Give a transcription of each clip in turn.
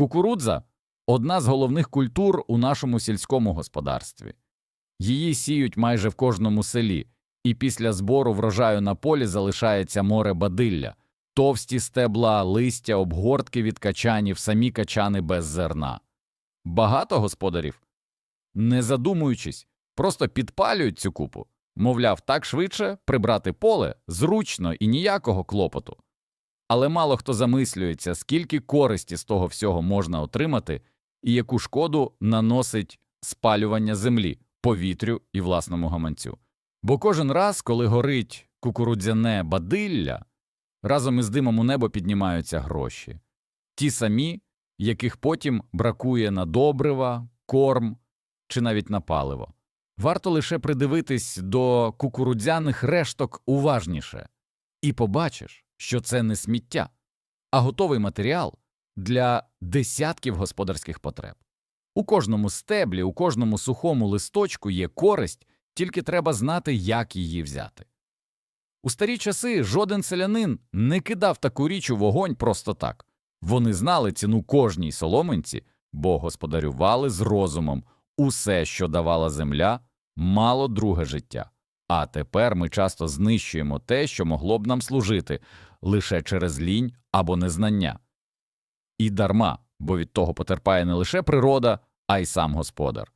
Кукурудза одна з головних культур у нашому сільському господарстві. Її сіють майже в кожному селі, і після збору врожаю на полі залишається море бадилля, товсті стебла, листя, обгортки від качанів, самі качани без зерна. Багато господарів, не задумуючись, просто підпалюють цю купу. Мовляв, так швидше прибрати поле зручно і ніякого клопоту. Але мало хто замислюється, скільки користі з того всього можна отримати і яку шкоду наносить спалювання землі, повітрю і власному гаманцю. Бо кожен раз, коли горить кукурудзяне бадилля, разом із димом у небо піднімаються гроші, ті самі, яких потім бракує на добрива, корм чи навіть на паливо. Варто лише придивитись до кукурудзяних решток уважніше, і побачиш, що це не сміття, а готовий матеріал для десятків господарських потреб. У кожному стеблі, у кожному сухому листочку є користь, тільки треба знати, як її взяти. У старі часи жоден селянин не кидав таку річ у вогонь просто так. Вони знали ціну кожній соломинці, бо господарювали з розумом усе, що давала земля, мало друге життя. А тепер ми часто знищуємо те, що могло б нам служити, лише через лінь або незнання. І дарма, бо від того потерпає не лише природа, а й сам господар.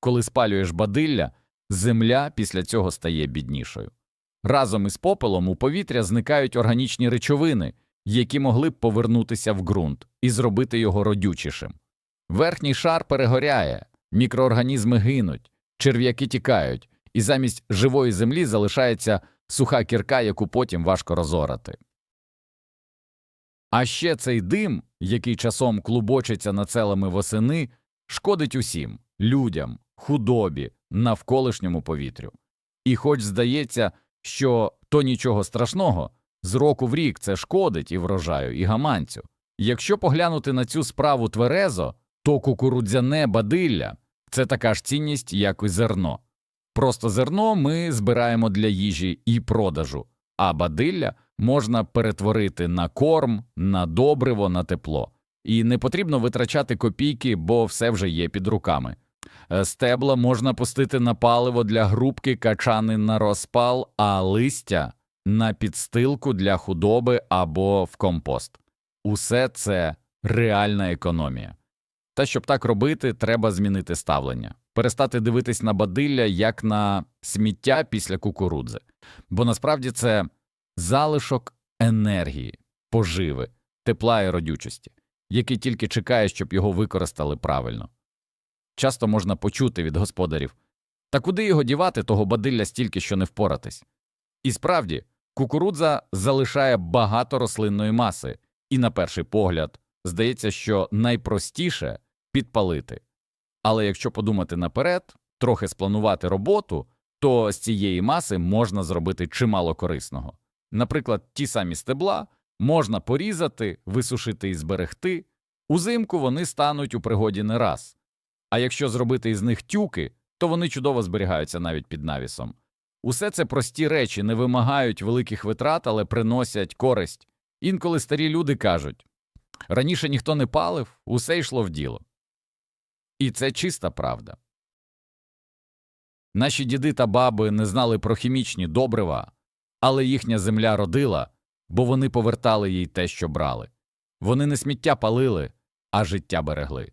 Коли спалюєш бадилля, земля після цього стає біднішою. Разом із попелом у повітря зникають органічні речовини, які могли б повернутися в ґрунт і зробити його родючішим. Верхній шар перегоряє, мікроорганізми гинуть, черв'яки тікають, і замість живої землі залишається суха кірка, яку потім важко розорати. А ще цей дим, який часом клубочиться над селами восени, шкодить усім людям, худобі, навколишньому повітрю. І хоч здається, що то нічого страшного, з року в рік це шкодить і врожаю, і гаманцю. Якщо поглянути на цю справу тверезо, то кукурудзяне бадилля це така ж цінність, як і зерно. Просто зерно ми збираємо для їжі і продажу, а бадилля можна перетворити на корм, на добриво, на тепло. І не потрібно витрачати копійки, бо все вже є під руками. Е, Стебла можна пустити на паливо для грубки, качани на розпал, а листя на підстилку для худоби або в компост. Усе це реальна економія. Та щоб так робити, треба змінити ставлення, перестати дивитись на бадилля як на сміття після кукурудзи, бо насправді це залишок енергії, поживи, тепла і родючості, який тільки чекає, щоб його використали правильно. Часто можна почути від господарів та куди його дівати, того бадилля стільки, що не впоратись. І справді, кукурудза залишає багато рослинної маси, і, на перший погляд, здається, що найпростіше підпалити. Але якщо подумати наперед, трохи спланувати роботу, то з цієї маси можна зробити чимало корисного. Наприклад, ті самі стебла можна порізати, висушити і зберегти. Узимку вони стануть у пригоді не раз. А якщо зробити із них тюки, то вони чудово зберігаються навіть під навісом. Усе це прості речі не вимагають великих витрат, але приносять користь. Інколи старі люди кажуть раніше ніхто не палив, усе йшло в діло. І це чиста правда. Наші діди та баби не знали про хімічні добрива, але їхня земля родила, бо вони повертали їй те, що брали. Вони не сміття палили, а життя берегли.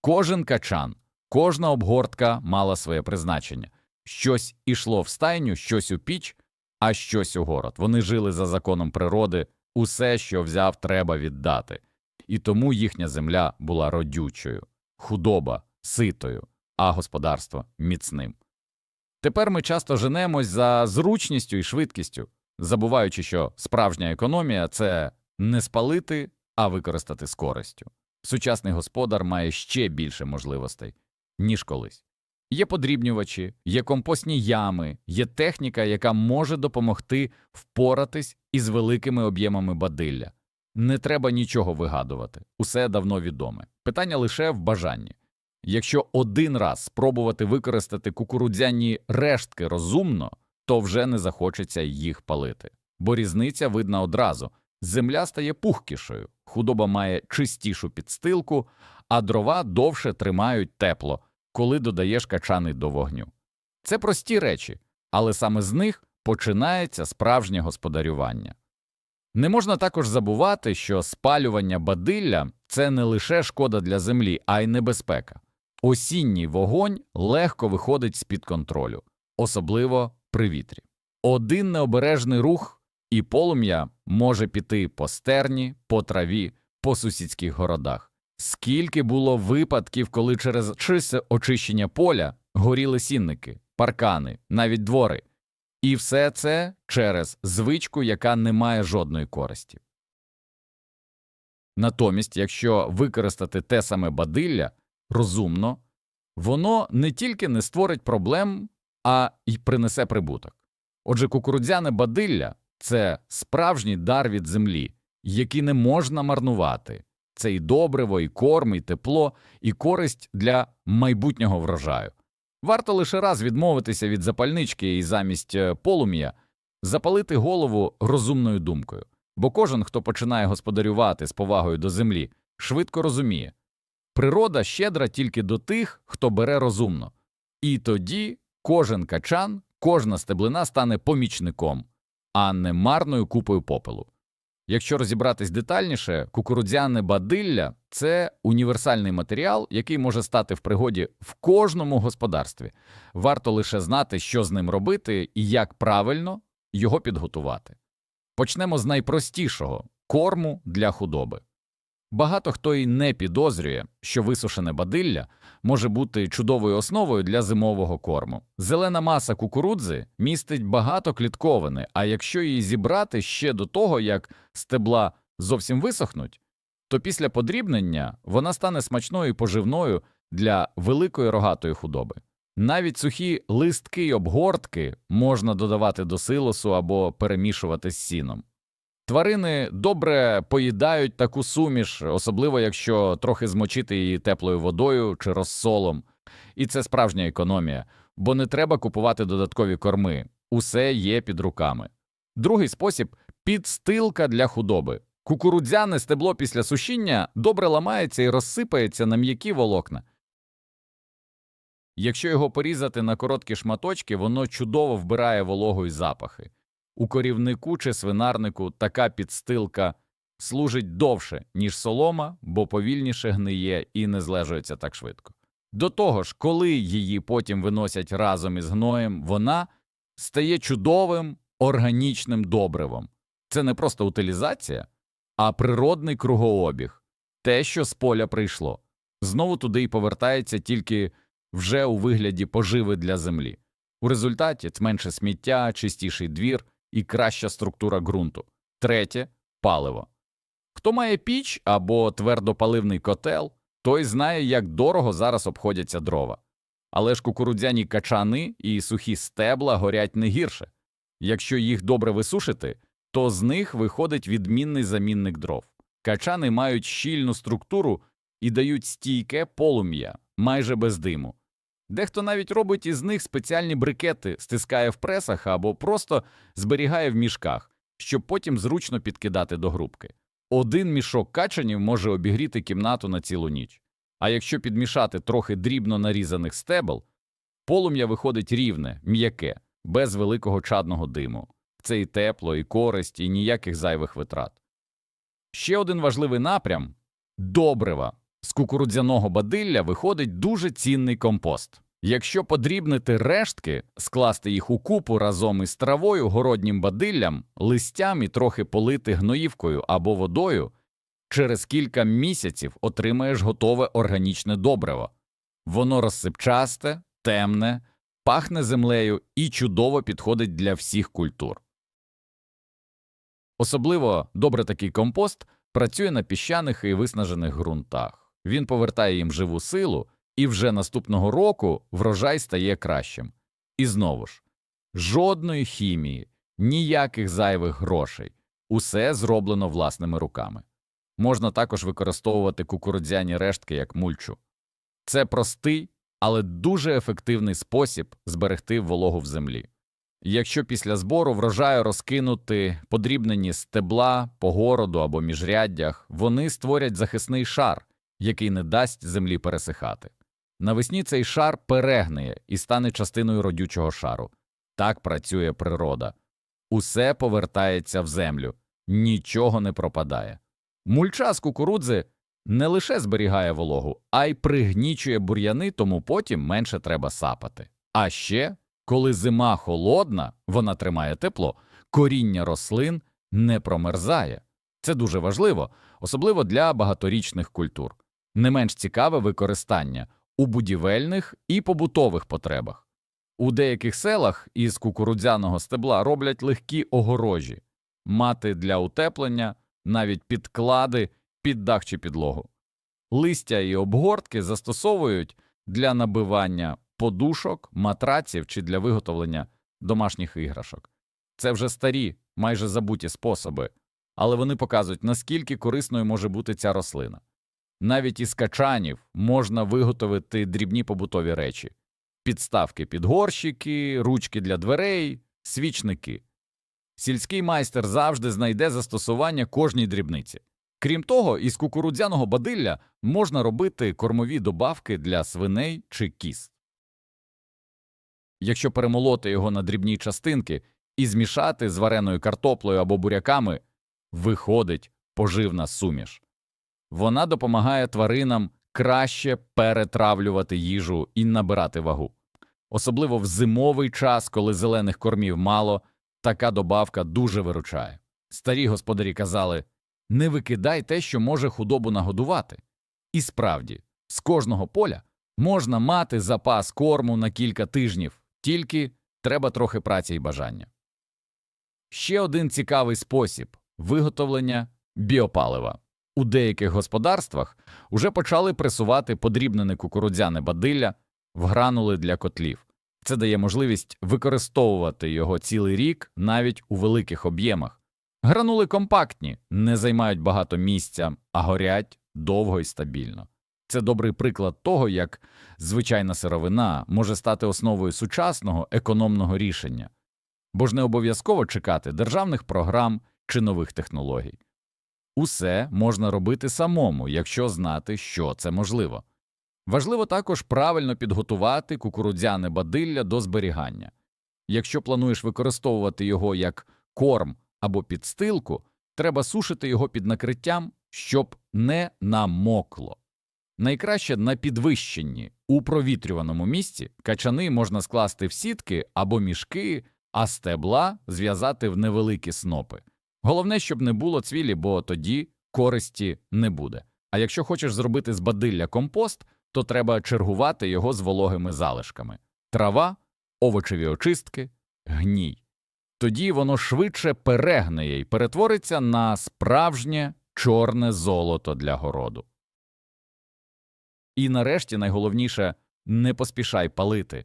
Кожен качан, кожна обгортка мала своє призначення. Щось ішло в стайню, щось у піч, а щось у город. Вони жили за законом природи, усе, що взяв, треба віддати. І тому їхня земля була родючою, худоба ситою, а господарство міцним. Тепер ми часто женемось за зручністю і швидкістю, забуваючи, що справжня економія це не спалити, а використати з користю. Сучасний господар має ще більше можливостей, ніж колись. Є подрібнювачі, є компостні ями, є техніка, яка може допомогти впоратись із великими об'ємами бадилля. Не треба нічого вигадувати, усе давно відоме. Питання лише в бажанні. Якщо один раз спробувати використати кукурудзяні рештки розумно, то вже не захочеться їх палити, бо різниця видна одразу земля стає пухкішою, худоба має чистішу підстилку, а дрова довше тримають тепло, коли додаєш качани до вогню. Це прості речі, але саме з них починається справжнє господарювання. Не можна також забувати, що спалювання бадилля це не лише шкода для землі, а й небезпека. Осінній вогонь легко виходить з-під контролю, особливо при вітрі. Один необережний рух і полум'я може піти по стерні, по траві, по сусідських городах. Скільки було випадків, коли через чисте очищення поля горіли сінники, паркани, навіть двори. І все це через звичку, яка не має жодної користі. Натомість, якщо використати те саме бадилля розумно, воно не тільки не створить проблем, а й принесе прибуток. Отже, кукурудзяне бадилля це справжній дар від землі, який не можна марнувати. Це і добриво, і корм, і тепло, і користь для майбутнього врожаю. Варто лише раз відмовитися від запальнички і замість е, полум'я запалити голову розумною думкою, бо кожен, хто починає господарювати з повагою до землі, швидко розуміє природа щедра тільки до тих, хто бере розумно, і тоді кожен качан, кожна стеблина стане помічником, а не марною купою попелу. Якщо розібратись детальніше, кукурудзяне бадилля це універсальний матеріал, який може стати в пригоді в кожному господарстві. Варто лише знати, що з ним робити і як правильно його підготувати. Почнемо з найпростішого корму для худоби. Багато хто і не підозрює, що висушене бадилля може бути чудовою основою для зимового корму. Зелена маса кукурудзи містить багато клітковини, а якщо її зібрати ще до того, як стебла зовсім висохнуть, то після подрібнення вона стане смачною і поживною для великої рогатої худоби. Навіть сухі листки й обгортки можна додавати до силосу або перемішувати з сіном. Тварини добре поїдають таку суміш, особливо якщо трохи змочити її теплою водою чи розсолом. І це справжня економія, бо не треба купувати додаткові корми, усе є під руками. Другий спосіб підстилка для худоби. Кукурудзяне стебло після сушіння добре ламається і розсипається на м'які волокна. Якщо його порізати на короткі шматочки, воно чудово вбирає вологу й запахи. У корівнику чи свинарнику така підстилка служить довше, ніж солома, бо повільніше гниє і не злежується так швидко. До того ж, коли її потім виносять разом із гноєм, вона стає чудовим органічним добривом. Це не просто утилізація, а природний кругообіг, те, що з поля прийшло, знову туди й повертається тільки вже у вигляді поживи для землі. У результаті менше сміття, чистіший двір і краща структура ґрунту. Третє паливо. Хто має піч або твердопаливний котел, той знає, як дорого зараз обходяться дрова. Але ж кукурудзяні качани і сухі стебла горять не гірше. Якщо їх добре висушити, то з них виходить відмінний замінник дров. Качани мають щільну структуру і дають стійке полум'я майже без диму. Дехто навіть робить із них спеціальні брикети, стискає в пресах або просто зберігає в мішках, щоб потім зручно підкидати до грубки. Один мішок качанів може обігріти кімнату на цілу ніч. А якщо підмішати трохи дрібно нарізаних стебел, полум'я виходить рівне, м'яке, без великого чадного диму. Це і тепло, і користь, і ніяких зайвих витрат. Ще один важливий напрям добрива. З кукурудзяного бадилля виходить дуже цінний компост. Якщо подрібнити рештки, скласти їх у купу разом із травою, городнім бадиллям, листям і трохи полити гноївкою або водою, через кілька місяців отримаєш готове органічне добриво. Воно розсипчасте, темне, пахне землею і чудово підходить для всіх культур. Особливо добре такий компост працює на піщаних і виснажених ґрунтах. Він повертає їм живу силу, і вже наступного року врожай стає кращим. І знову ж жодної хімії, ніяких зайвих грошей, усе зроблено власними руками. Можна також використовувати кукурудзяні рештки як мульчу. Це простий, але дуже ефективний спосіб зберегти вологу в землі. Якщо після збору врожаю розкинути подрібнені стебла по городу або міжряддях, вони створять захисний шар, який не дасть землі пересихати. Навесні цей шар перегниє і стане частиною родючого шару. Так працює природа. Усе повертається в землю, нічого не пропадає. Мульча з кукурудзи не лише зберігає вологу, а й пригнічує бур'яни, тому потім менше треба сапати. А ще, коли зима холодна, вона тримає тепло, коріння рослин не промерзає. Це дуже важливо, особливо для багаторічних культур. Не менш цікаве використання у будівельних і побутових потребах. У деяких селах із кукурудзяного стебла роблять легкі огорожі, мати для утеплення, навіть підклади під дах чи підлогу. Листя і обгортки застосовують для набивання подушок, матраців чи для виготовлення домашніх іграшок. Це вже старі, майже забуті способи, але вони показують, наскільки корисною може бути ця рослина. Навіть із качанів можна виготовити дрібні побутові речі підставки під горщики, ручки для дверей, свічники. Сільський майстер завжди знайде застосування кожній дрібниці. Крім того, із кукурудзяного бадилля можна робити кормові добавки для свиней чи кіз. Якщо перемолоти його на дрібні частинки і змішати з вареною картоплею або буряками, виходить поживна суміш. Вона допомагає тваринам краще перетравлювати їжу і набирати вагу. Особливо в зимовий час, коли зелених кормів мало, така добавка дуже виручає. Старі господарі казали не викидай те, що може худобу нагодувати. І справді, з кожного поля можна мати запас корму на кілька тижнів, тільки треба трохи праці і бажання. Ще один цікавий спосіб виготовлення біопалива. У деяких господарствах уже почали пресувати подрібнене кукурудзяне бадилля в гранули для котлів. Це дає можливість використовувати його цілий рік навіть у великих об'ємах. Гранули компактні, не займають багато місця, а горять довго і стабільно. Це добрий приклад того, як звичайна сировина може стати основою сучасного економного рішення, бо ж не обов'язково чекати державних програм чи нових технологій. Усе можна робити самому, якщо знати, що це можливо. Важливо також правильно підготувати кукурудзяне бадилля до зберігання. Якщо плануєш використовувати його як корм або підстилку, треба сушити його під накриттям, щоб не намокло. Найкраще на підвищенні у провітрюваному місці качани можна скласти в сітки або мішки, а стебла зв'язати в невеликі снопи. Головне, щоб не було цвілі, бо тоді користі не буде. А якщо хочеш зробити з бадилля компост, то треба чергувати його з вологими залишками трава, овочеві очистки, гній. Тоді воно швидше перегниє і перетвориться на справжнє чорне золото для городу. І нарешті найголовніше не поспішай палити.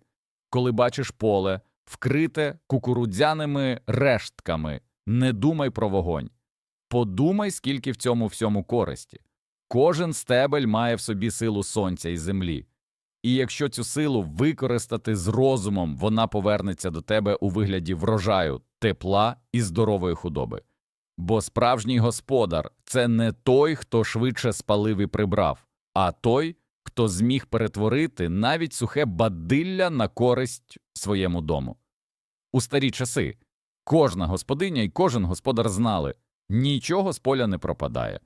Коли бачиш поле, вкрите кукурудзяними рештками, не думай про вогонь. Подумай, скільки в цьому всьому користі. Кожен стебель має в собі силу сонця і землі. І якщо цю силу використати з розумом, вона повернеться до тебе у вигляді врожаю, тепла і здорової худоби. Бо справжній господар це не той, хто швидше спалив і прибрав, а той, хто зміг перетворити навіть сухе бадилля на користь своєму дому. У старі часи кожна господиня і кожен господар знали нічого з поля не пропадає.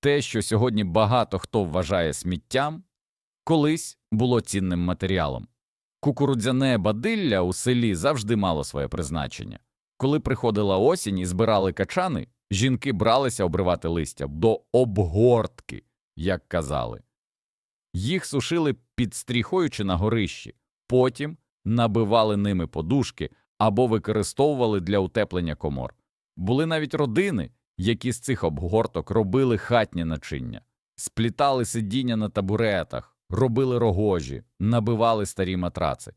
Те, що сьогодні багато хто вважає сміттям, колись було цінним матеріалом. Кукурудзяне бадилля у селі завжди мало своє призначення. Коли приходила осінь і збирали качани, жінки бралися обривати листя до обгортки, як казали. Їх сушили під стріхою чи на горищі, потім набивали ними подушки або використовували для утеплення комор. Були навіть родини, які з цих обгорток робили хатні начиння, сплітали сидіння на табуретах, робили рогожі, набивали старі матраци.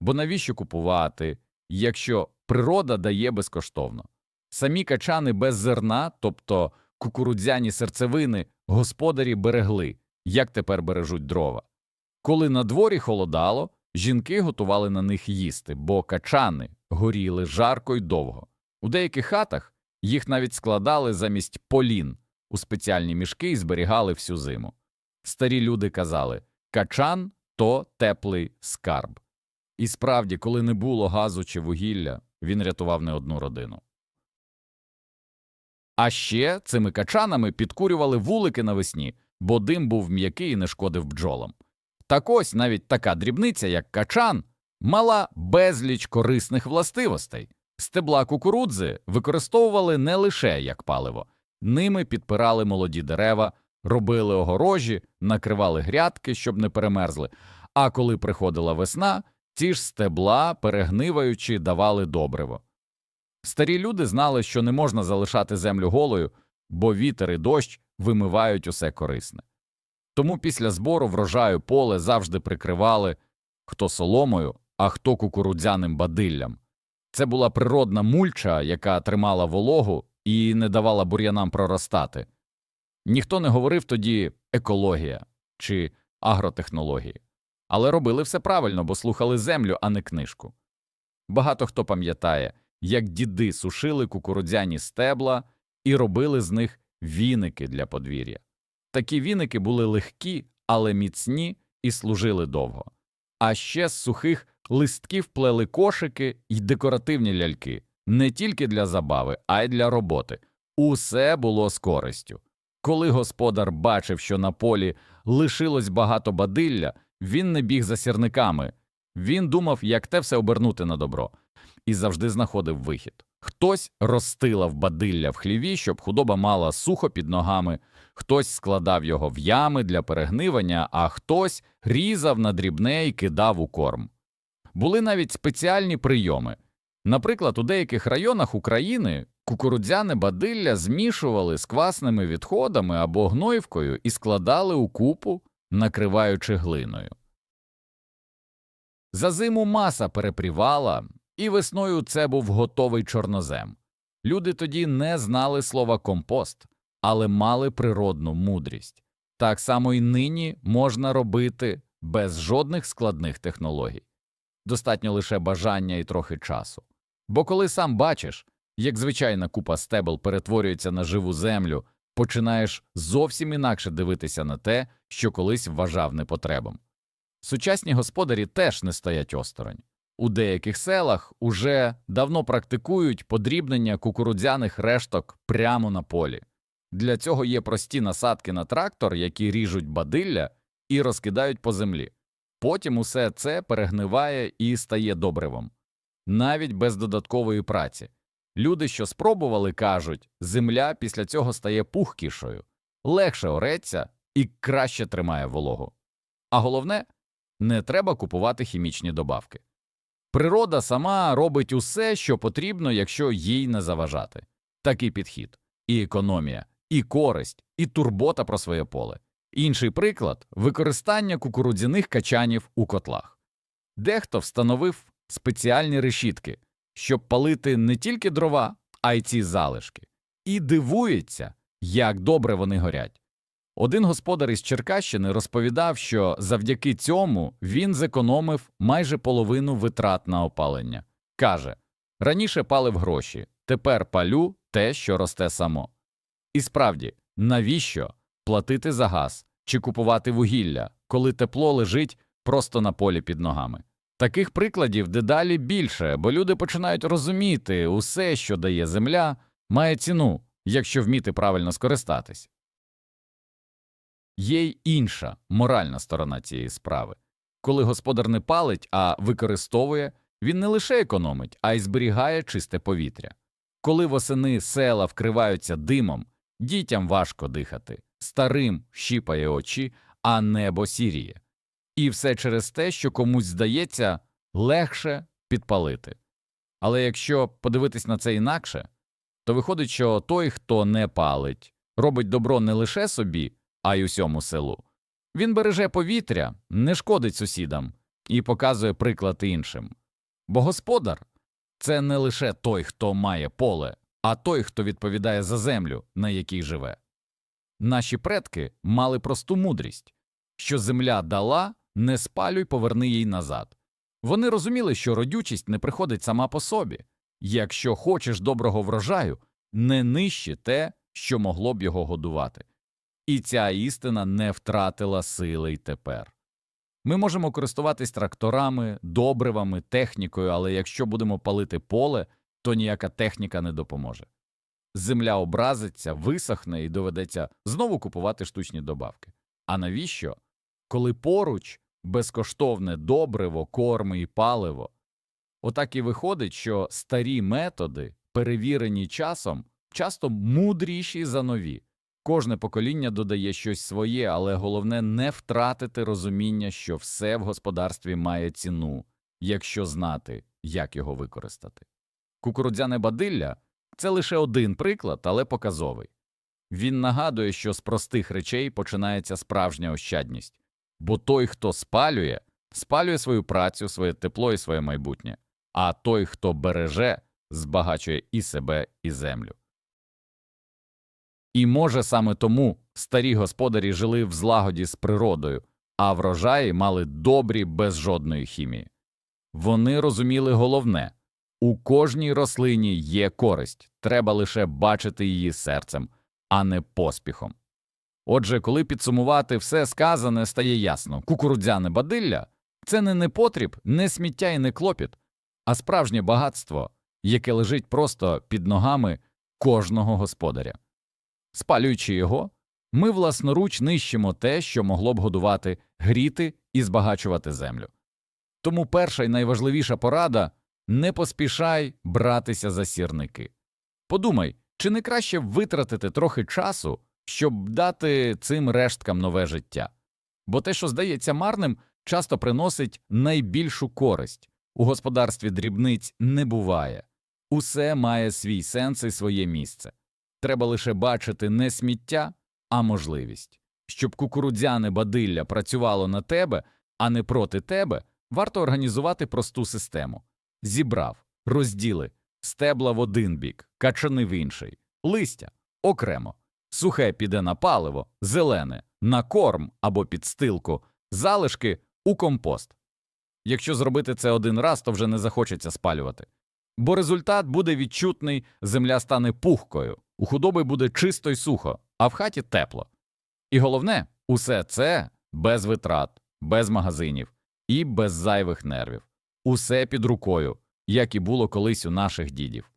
Бо навіщо купувати, якщо природа дає безкоштовно? Самі качани без зерна, тобто кукурудзяні серцевини, господарі берегли, як тепер бережуть дрова. Коли на дворі холодало, Жінки готували на них їсти, бо качани горіли жарко й довго. У деяких хатах їх навіть складали замість полін у спеціальні мішки і зберігали всю зиму. Старі люди казали качан то теплий скарб. І справді, коли не було газу чи вугілля, він рятував не одну родину. А ще цими качанами підкурювали вулики навесні, бо дим був м'який і не шкодив бджолам. Так ось навіть така дрібниця, як качан, мала безліч корисних властивостей. Стебла кукурудзи використовували не лише як паливо, ними підпирали молоді дерева, робили огорожі, накривали грядки, щоб не перемерзли. А коли приходила весна, ці ж стебла, перегниваючи, давали добриво. Старі люди знали, що не можна залишати землю голою, бо вітер і дощ вимивають усе корисне. Тому після збору врожаю поле завжди прикривали хто соломою, а хто кукурудзяним бадиллям. Це була природна мульча, яка тримала вологу і не давала бур'янам проростати. Ніхто не говорив тоді екологія чи агротехнології, але робили все правильно, бо слухали землю, а не книжку. Багато хто пам'ятає, як діди сушили кукурудзяні стебла і робили з них віники для подвір'я. Такі віники були легкі, але міцні і служили довго. А ще з сухих листків плели кошики й декоративні ляльки не тільки для забави, а й для роботи. Усе було з користю. Коли господар бачив, що на полі лишилось багато бадилля, він не біг за сірниками. Він думав, як те все обернути на добро, і завжди знаходив вихід. Хтось розстилав бадилля в хліві, щоб худоба мала сухо під ногами, хтось складав його в ями для перегнивання, а хтось різав на дрібне і кидав у корм. Були навіть спеціальні прийоми. Наприклад, у деяких районах України кукурудзяне бадилля змішували з квасними відходами або гноївкою і складали у купу, накриваючи глиною. За зиму маса перепрівала, і весною це був готовий чорнозем. Люди тоді не знали слова компост, але мали природну мудрість. Так само і нині можна робити без жодних складних технологій. Достатньо лише бажання і трохи часу. Бо коли сам бачиш, як звичайна купа стебел перетворюється на живу землю, починаєш зовсім інакше дивитися на те, що колись вважав непотребом. Сучасні господарі теж не стоять осторонь. У деяких селах уже давно практикують подрібнення кукурудзяних решток прямо на полі. Для цього є прості насадки на трактор, які ріжуть бадилля і розкидають по землі. Потім усе це перегниває і стає добривом, навіть без додаткової праці. Люди, що спробували, кажуть, земля після цього стає пухкішою, легше ореться і краще тримає вологу. А головне, не треба купувати хімічні добавки. Природа сама робить усе, що потрібно, якщо їй не заважати. Такий підхід і економія, і користь, і турбота про своє поле. Інший приклад використання кукурудзяних качанів у котлах. Дехто встановив спеціальні решітки, щоб палити не тільки дрова, а й ці залишки, і дивується, як добре вони горять. Один господар із Черкащини розповідав, що завдяки цьому він зекономив майже половину витрат на опалення. Каже раніше палив гроші, тепер палю те, що росте само. І справді, навіщо платити за газ чи купувати вугілля, коли тепло лежить просто на полі під ногами? Таких прикладів дедалі більше, бо люди починають розуміти, усе, що дає земля, має ціну, якщо вміти правильно скористатись. Є й інша моральна сторона цієї справи. Коли господар не палить, а використовує, він не лише економить, а й зберігає чисте повітря. Коли восени села вкриваються димом, дітям важко дихати, старим щіпає очі, а небо сіріє. І все через те, що комусь здається легше підпалити. Але якщо подивитись на це інакше, то виходить, що той, хто не палить, робить добро не лише собі, а й усьому селу. Він береже повітря, не шкодить сусідам і показує приклад іншим. Бо господар це не лише той, хто має поле, а той, хто відповідає за землю, на якій живе. Наші предки мали просту мудрість що земля дала, не спалюй, поверни їй назад. Вони розуміли, що родючість не приходить сама по собі. Якщо хочеш доброго врожаю, не нищи те, що могло б його годувати. І ця істина не втратила сили й тепер. Ми можемо користуватись тракторами, добривами, технікою, але якщо будемо палити поле, то ніяка техніка не допоможе. Земля образиться, висохне і доведеться знову купувати штучні добавки. А навіщо? Коли поруч безкоштовне добриво, корми і паливо. Отак і виходить, що старі методи, перевірені часом, часто мудріші за нові. Кожне покоління додає щось своє, але головне не втратити розуміння, що все в господарстві має ціну, якщо знати, як його використати. Кукурудзяне бадилля це лише один приклад, але показовий. Він нагадує, що з простих речей починається справжня ощадність, бо той, хто спалює, спалює свою працю, своє тепло і своє майбутнє, а той, хто береже, збагачує і себе, і землю. І може саме тому старі господарі жили в злагоді з природою, а врожаї мали добрі без жодної хімії. Вони розуміли головне у кожній рослині є користь, треба лише бачити її серцем, а не поспіхом. Отже, коли підсумувати все сказане, стає ясно кукурудзяне бадилля це не непотріб, не сміття і не клопіт, а справжнє багатство, яке лежить просто під ногами кожного господаря. Спалюючи його, ми власноруч нищимо те, що могло б годувати, гріти і збагачувати землю. Тому перша і найважливіша порада не поспішай братися за сірники. Подумай, чи не краще витратити трохи часу, щоб дати цим решткам нове життя? Бо те, що здається марним, часто приносить найбільшу користь. У господарстві дрібниць не буває. Усе має свій сенс і своє місце. Треба лише бачити не сміття, а можливість. Щоб кукурудзяне бадилля працювало на тебе, а не проти тебе, варто організувати просту систему. Зібрав, розділи, стебла в один бік, качани в інший, листя окремо, сухе піде на паливо, зелене на корм або підстилку, залишки у компост. Якщо зробити це один раз, то вже не захочеться спалювати. Бо результат буде відчутний, земля стане пухкою, у худоби буде чисто й сухо, а в хаті тепло. І головне, усе це без витрат, без магазинів і без зайвих нервів. Усе під рукою, як і було колись у наших дідів.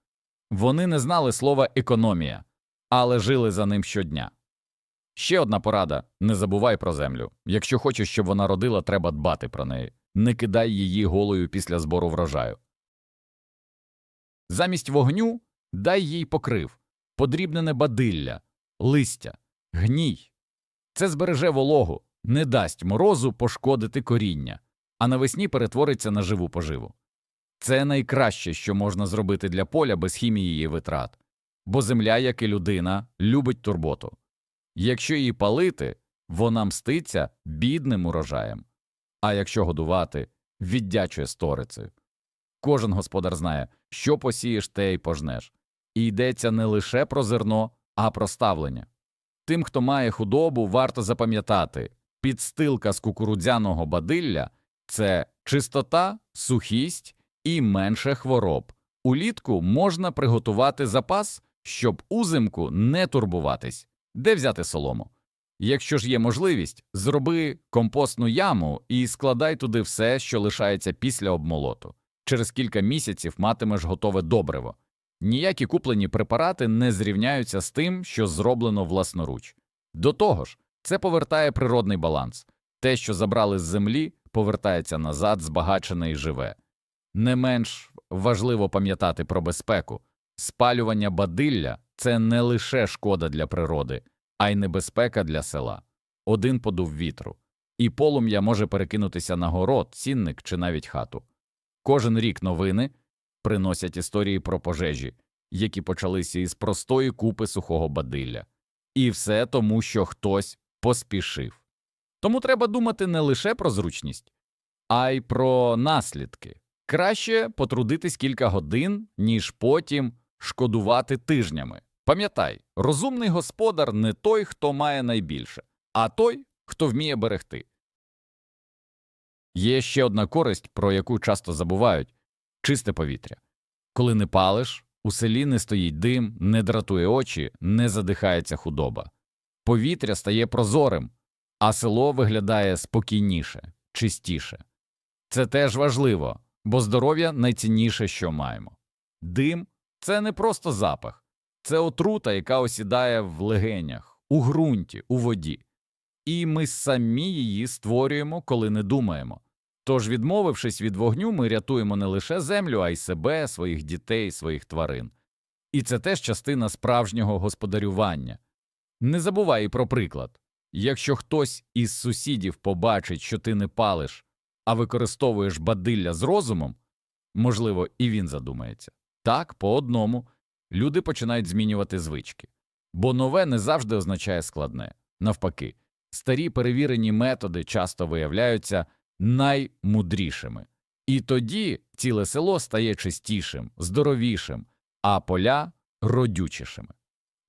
Вони не знали слова економія, але жили за ним щодня. Ще одна порада не забувай про землю. Якщо хочеш, щоб вона родила, треба дбати про неї. Не кидай її голою після збору врожаю. Замість вогню дай їй покрив, подрібнене бадилля, листя, гній. Це збереже вологу, не дасть морозу пошкодити коріння, а навесні перетвориться на живу поживу. Це найкраще, що можна зробити для поля без хімії і витрат, бо земля, як і людина, любить турботу. Якщо її палити, вона мститься бідним урожаєм, а якщо годувати, віддячує сторицею. Кожен господар знає, що посієш, те й пожнеш. І йдеться не лише про зерно, а про ставлення. Тим, хто має худобу, варто запам'ятати підстилка з кукурудзяного бадилля це чистота, сухість і менше хвороб. Улітку можна приготувати запас, щоб узимку не турбуватись, де взяти солому. Якщо ж є можливість, зроби компостну яму і складай туди все, що лишається після обмолоту. Через кілька місяців матимеш готове добриво. Ніякі куплені препарати не зрівняються з тим, що зроблено власноруч. До того ж, це повертає природний баланс те, що забрали з землі, повертається назад, збагачене і живе. Не менш важливо пам'ятати про безпеку спалювання бадилля це не лише шкода для природи, а й небезпека для села. Один подув вітру, і полум'я може перекинутися на город, цінник чи навіть хату. Кожен рік новини приносять історії про пожежі, які почалися із простої купи сухого бадилля. І все тому, що хтось поспішив. Тому треба думати не лише про зручність, а й про наслідки. Краще потрудитись кілька годин, ніж потім шкодувати тижнями. Пам'ятай, розумний господар не той, хто має найбільше, а той, хто вміє берегти. Є ще одна користь, про яку часто забувають чисте повітря. Коли не палиш, у селі не стоїть дим, не дратує очі, не задихається худоба. Повітря стає прозорим, а село виглядає спокійніше, чистіше. Це теж важливо, бо здоров'я найцінніше, що маємо. Дим це не просто запах, це отрута, яка осідає в легенях, у ґрунті, у воді. І ми самі її створюємо, коли не думаємо. Тож, відмовившись від вогню, ми рятуємо не лише землю, а й себе, своїх дітей, своїх тварин. І це теж частина справжнього господарювання. Не забувай про приклад якщо хтось із сусідів побачить, що ти не палиш, а використовуєш бадилля з розумом, можливо, і він задумається. Так, по одному люди починають змінювати звички, бо нове не завжди означає складне. Навпаки, старі перевірені методи часто виявляються наймудрішими. І тоді ціле село стає чистішим, здоровішим, а поля родючішими.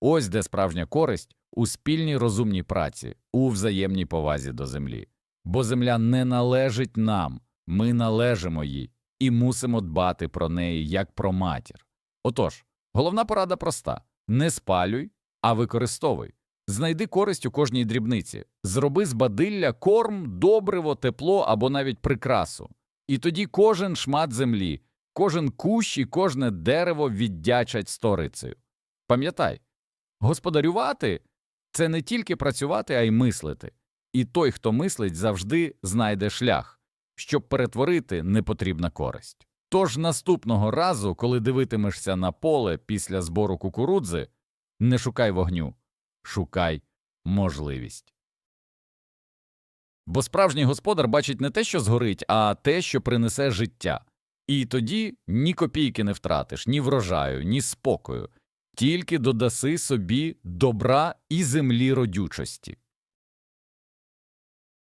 Ось де справжня користь у спільній розумній праці, у взаємній повазі до землі. Бо земля не належить нам, ми належимо їй і мусимо дбати про неї як про матір. Отож, головна порада проста не спалюй, а використовуй. Знайди користь у кожній дрібниці, зроби з бадилля корм, добриво, тепло або навіть прикрасу. І тоді кожен шмат землі, кожен кущ і кожне дерево віддячать сторицею. Пам'ятай, господарювати це не тільки працювати, а й мислити. І той, хто мислить, завжди знайде шлях, щоб перетворити непотрібна користь. Тож наступного разу, коли дивитимешся на поле після збору кукурудзи, не шукай вогню, шукай можливість. Бо справжній господар бачить не те, що згорить, а те, що принесе життя. І тоді ні копійки не втратиш, ні врожаю, ні спокою, тільки додаси собі добра і землі родючості.